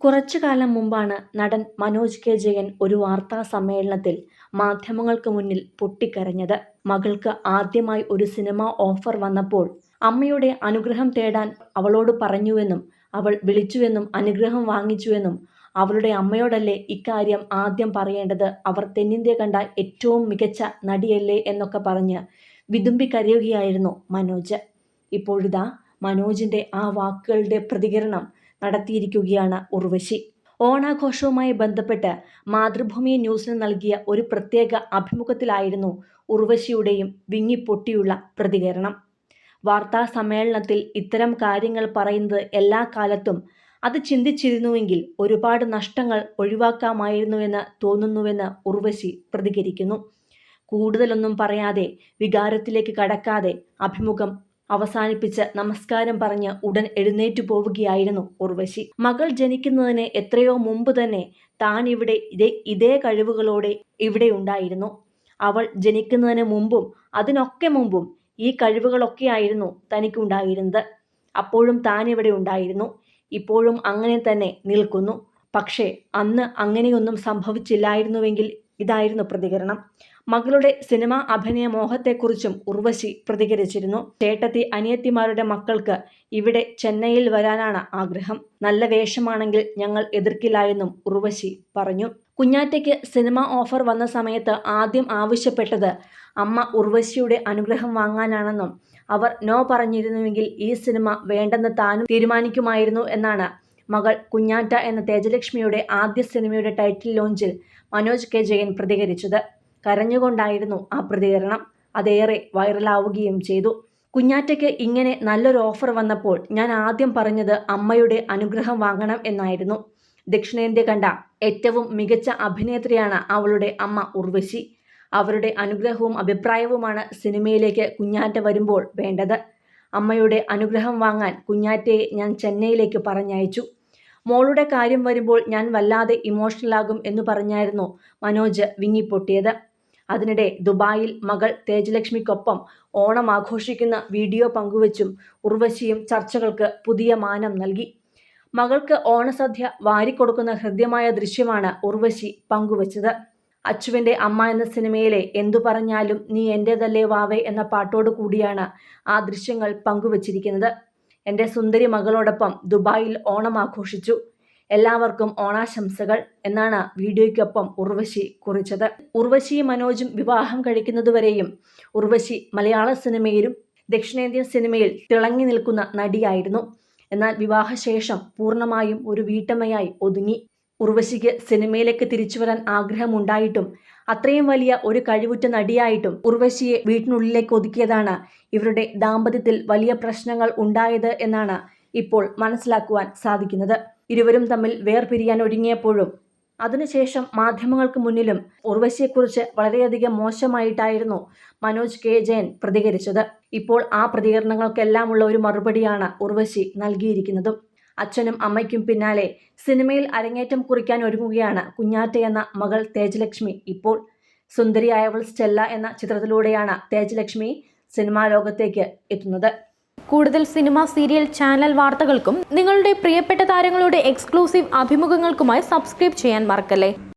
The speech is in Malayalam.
കുറച്ചു കാലം മുമ്പാണ് നടൻ മനോജ് കെ. ജയൻ ഒരു വാർത്താ സമ്മേളനത്തിൽ മാധ്യമങ്ങൾക്ക് മുന്നിൽ പൊട്ടിക്കരഞ്ഞത്. മകൾക്ക് ആദ്യമായി ഒരു സിനിമ ഓഫർ വന്നപ്പോൾ അമ്മയുടെ അനുഗ്രഹം തേടാൻ അവളോട് പറഞ്ഞുവെന്നും അവൾ വിളിച്ചുവെന്നും അനുഗ്രഹം വാങ്ങിച്ചുവെന്നും അവളുടെ അമ്മയോടല്ലേ ഇക്കാര്യം ആദ്യം പറയേണ്ടത്? അവർ തെന്നിന്ത്യ കണ്ട ഏറ്റവും മികച്ച നടിയല്ലേ എന്നൊക്കെ പറഞ്ഞ് വിതുമ്പിക്കരയുകയായിരുന്നു മനോജ്. ഇപ്പോഴിതാ മനോജിന്റെ ആ വാക്കുകളുടെ പ്രതികരണം നടത്തിയിരിക്കുകയാണ് ഉർവശി. ഓണാഘോഷവുമായി ബന്ധപ്പെട്ട് മാതൃഭൂമി ന്യൂസിന് നൽകിയ ഒരു പ്രത്യേക അഭിമുഖത്തിലായിരുന്നു ഉർവശിയുടെയും വിങ്ങിപ്പൊട്ടിയുള്ള പ്രതികരണം. വാർത്താ സമ്മേളനത്തിൽ ഇത്തരം കാര്യങ്ങൾ പറയുന്നത് എല്ലാ കാലത്തും അത് ചിന്തിച്ചിരുന്നുവെങ്കിൽ ഒരുപാട് നഷ്ടങ്ങൾ ഒഴിവാക്കാമായിരുന്നുവെന്ന് തോന്നുന്നുവെന്ന് ഉർവശി പ്രതികരിക്കുന്നു. കൂടുതലൊന്നും പറയാതെ വികാരത്തിലേക്ക് കടക്കാതെ അഭിമുഖം അവസാനിപ്പിച്ച് നമസ്കാരം പറഞ്ഞ് ഉടൻ എഴുന്നേറ്റു പോവുകയായിരുന്നു ഉർവശി. മകൾ ജനിക്കുന്നതിന് എത്രയോ മുമ്പ് തന്നെ താൻ ഇവിടെ ഇതേ ഇതേ കഴിവുകളോടെ ഇവിടെ ഉണ്ടായിരുന്നു. അവൾ ജനിക്കുന്നതിന് മുമ്പും അതിനൊക്കെ മുമ്പും ഈ കഴിവുകളൊക്കെയായിരുന്നു തനിക്കുണ്ടായിരുന്നത് അപ്പോഴും താൻ ഇവിടെ ഉണ്ടായിരുന്നു. ഇപ്പോഴും അങ്ങനെ തന്നെ നിൽക്കുന്നു. പക്ഷേ അന്ന് അങ്ങനെയൊന്നും സംഭവിച്ചില്ലായിരുന്നുവെങ്കിൽ ഇതായിരുന്നു പ്രതികരണം. മകളുടെ സിനിമാ അഭിനയ മോഹത്തെക്കുറിച്ചും ഉർവശി പ്രതികരിച്ചിരുന്നു. ചേട്ടത്തി അനിയത്തിമാരുടെ മക്കൾക്ക് ഇവിടെ ചെന്നൈയിൽ വരാനാണ് ആഗ്രഹം. നല്ല വേഷമാണെങ്കിൽ ഞങ്ങൾ എതിർക്കില്ലായെന്നും ഉർവശി പറഞ്ഞു. കുഞ്ഞാറ്റയ്ക്ക് സിനിമ ഓഫർ വന്ന സമയത്ത് ആദ്യം ആവശ്യപ്പെട്ടത് അമ്മ ഉർവശിയുടെ അനുഗ്രഹം വാങ്ങാനാണെന്നും അവർ നോ പറഞ്ഞിരുന്നുവെങ്കിൽ ഈ സിനിമ വേണ്ടെന്ന് താനും തീരുമാനിക്കുമായിരുന്നു എന്നാണ് മകൾ കുഞ്ഞാറ്റ എന്ന തേജലക്ഷ്മിയുടെ ആദ്യ സിനിമയുടെ ടൈറ്റിൽ ലോഞ്ചിൽ മനോജ് കെ ജയൻ പ്രതികരിച്ചത്. കരഞ്ഞുകൊണ്ടായിരുന്നു ആ പ്രതികരണം. അതേറെ വൈറലാവുകയും ചെയ്തു. കുഞ്ഞാറ്റയ്ക്ക് ഇങ്ങനെ നല്ലൊരു ഓഫർ വന്നപ്പോൾ ഞാൻ ആദ്യം പറഞ്ഞത് അമ്മയുടെ അനുഗ്രഹം വാങ്ങണം എന്നായിരുന്നു. ദക്ഷിണേന്ത്യ കണ്ട ഏറ്റവും മികച്ച അഭിനേത്രിയാണ് അവളുടെ അമ്മ ഉർവശി. അവരുടെ അനുഗ്രഹവും അഭിപ്രായവുമാണ് സിനിമയിലേക്ക് കുഞ്ഞാറ്റ വരുമ്പോൾ വേണ്ടത്. അമ്മയുടെ അനുഗ്രഹം വാങ്ങാൻ കുഞ്ഞാറ്റയെ ഞാൻ ചെന്നൈയിലേക്ക് പറഞ്ഞയച്ചു. മോളുടെ കാര്യം വരുമ്പോൾ ഞാൻ വല്ലാതെ ഇമോഷണലാകും എന്ന് പറഞ്ഞായിരുന്നു മനോജ് വിങ്ങിപ്പൊട്ടിയത്. അതിനിടെ ദുബായിൽ മകൾ തേജലക്ഷ്മിക്കൊപ്പം ഓണം ആഘോഷിക്കുന്ന വീഡിയോ പങ്കുവച്ചും ഉർവശിയും ചർച്ചകൾക്ക് പുതിയ മാനം നൽകി. മകൾക്ക് ഓണസദ്യ വാരിക്കൊടുക്കുന്ന ഹൃദ്യമായ ദൃശ്യമാണ് ഉർവശി പങ്കുവച്ചത്. അച്ചുവിന്റെ അമ്മ എന്ന സിനിമയിലെ എന്തു പറഞ്ഞാലും നീ എന്റേതല്ലേ വാവേ എന്ന പാട്ടോടു കൂടിയാണ് ആ ദൃശ്യങ്ങൾ പങ്കുവച്ചിരിക്കുന്നത്. എന്റെ സുന്ദരി മകളോടൊപ്പം ദുബായിൽ ഓണം ആഘോഷിച്ചു. എല്ലാവർക്കും ഓണാശംസകൾ എന്നാണ് വീഡിയോയ്ക്കൊപ്പം ഉർവശി കുറിച്ചത്. ഉർവശിയും മനോജും വിവാഹം കഴിക്കുന്നതുവരെയും ഉർവശി മലയാള സിനിമയിലും ദക്ഷിണേന്ത്യൻ സിനിമയിൽ തിളങ്ങി നിൽക്കുന്ന നടിയായിരുന്നു. എന്നാൽ വിവാഹശേഷം പൂർണമായും ഒരു വീട്ടമ്മയായി ഒതുങ്ങി. ഉർവശിക്ക് സിനിമയിലേക്ക് തിരിച്ചു വരാൻ ആഗ്രഹമുണ്ടായിട്ടും അത്രയും വലിയ ഒരു കഴിവുറ്റ നടിയായിട്ടും ഉർവശിയെ വീട്ടിനുള്ളിലേക്ക് ഒതുക്കിയതാണ് ഇവരുടെ ദാമ്പത്യത്തിൽ വലിയ പ്രശ്നങ്ങൾ ഉണ്ടായത് എന്നാണ് ഇപ്പോൾ മനസ്സിലാക്കുവാൻ സാധിക്കുന്നത്. ഇരുവരും തമ്മിൽ വേർപിരിയാൻ ഒരുങ്ങിയപ്പോഴും അതിനുശേഷം മാധ്യമങ്ങൾക്ക് മുന്നിലും ഉർവശിയെക്കുറിച്ച് വളരെയധികം മോശമായിട്ടായിരുന്നു മനോജ് കെ. ജയൻ പ്രതികരിച്ചത്. ഇപ്പോൾ ആ പ്രതികരണങ്ങൾക്കെല്ലാമുള്ള ഒരു മറുപടിയാണ് ഉർവശി നൽകിയിരിക്കുന്നതും. അച്ഛനും അമ്മയ്ക്കും പിന്നാലെ സിനിമയിൽ അരങ്ങേറ്റം കുറിക്കാൻ ഒരുങ്ങുകയാണ് കുഞ്ഞാറ്റ എന്ന മകൾ തേജലക്ഷ്മി. ഇപ്പോൾ സുന്ദരിയായവൾ സ്റ്റെല്ല എന്ന ചിത്രത്തിലൂടെയാണ് തേജലക്ഷ്മി സിനിമാ ലോകത്തേക്ക് എത്തുന്നത്. കൂടുതൽ സിനിമ സീരിയൽ ചാനൽ വാർത്തകൾക്കും നിങ്ങളുടെ പ്രിയപ്പെട്ട താരങ്ങളുടെ എക്സ്ക്ലൂസീവ് അഭിമുഖങ്ങൾക്കുമായി സബ്സ്ക്രൈബ് ചെയ്യാൻ മറക്കല്ലേ?